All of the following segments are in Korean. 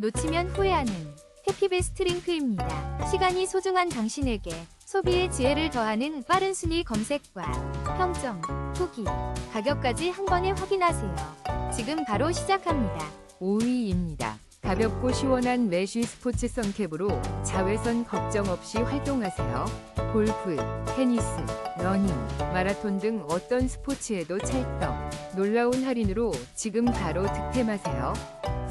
놓치면 후회하는 해피베스트 링크입니다. 시간이 소중한 당신에게 소비의 지혜를 더하는 빠른 순위 검색과 평점, 후기, 가격까지 한 번에 확인하세요. 지금 바로 시작합니다. 5위입니다. 가볍고 시원한 메쉬 스포츠성 캡으로 자외선 걱정 없이 활동하세요. 골프, 테니스, 러닝, 마라톤 등 어떤 스포츠에도 찰떡. 놀라운 할인으로 지금 바로 득템하세요.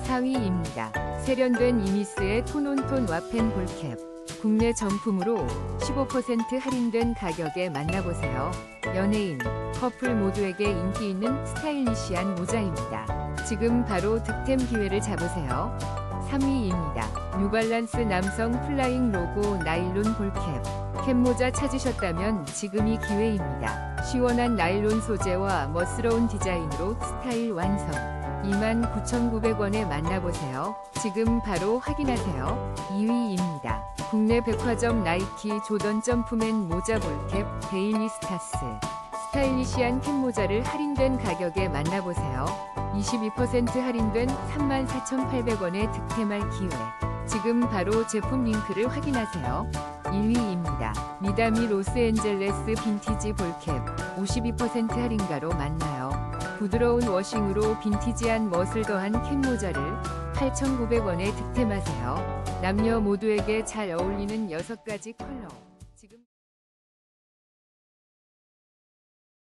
4위입니다. 세련된 이미스의 톤온톤 와펜 볼캡. 국내 정품으로 15% 할인된 가격에 만나보세요. 연예인, 커플 모두에게 인기 있는 스타일리시한 모자입니다. 지금 바로 득템 기회를 잡으세요. 3위입니다. 뉴발란스 남성 플라잉 로고 나일론 볼캡. 캡모자 찾으셨다면 지금이 기회입니다. 시원한 나일론 소재와 멋스러운 디자인으로 스타일 완성. 29,900원에 만나보세요. 지금 바로 확인하세요. 2위입니다. 국내 백화점 나이키 조던 점프맨 모자 볼캡 데일리 스타스. 스타일리시한 캡 모자를 할인된 가격에 만나보세요. 22% 할인된 34,800원에 득템할 기회. 지금 바로 제품 링크를 확인하세요. 1위입니다. 미다미 로스앤젤레스 빈티지 볼캡 52% 할인가로 만나요. 부드러운 워싱으로 빈티지한 멋을 더한 캡 모자를 8,900원에 득템하세요. 남녀 모두에게 잘 어울리는 6가지 컬러.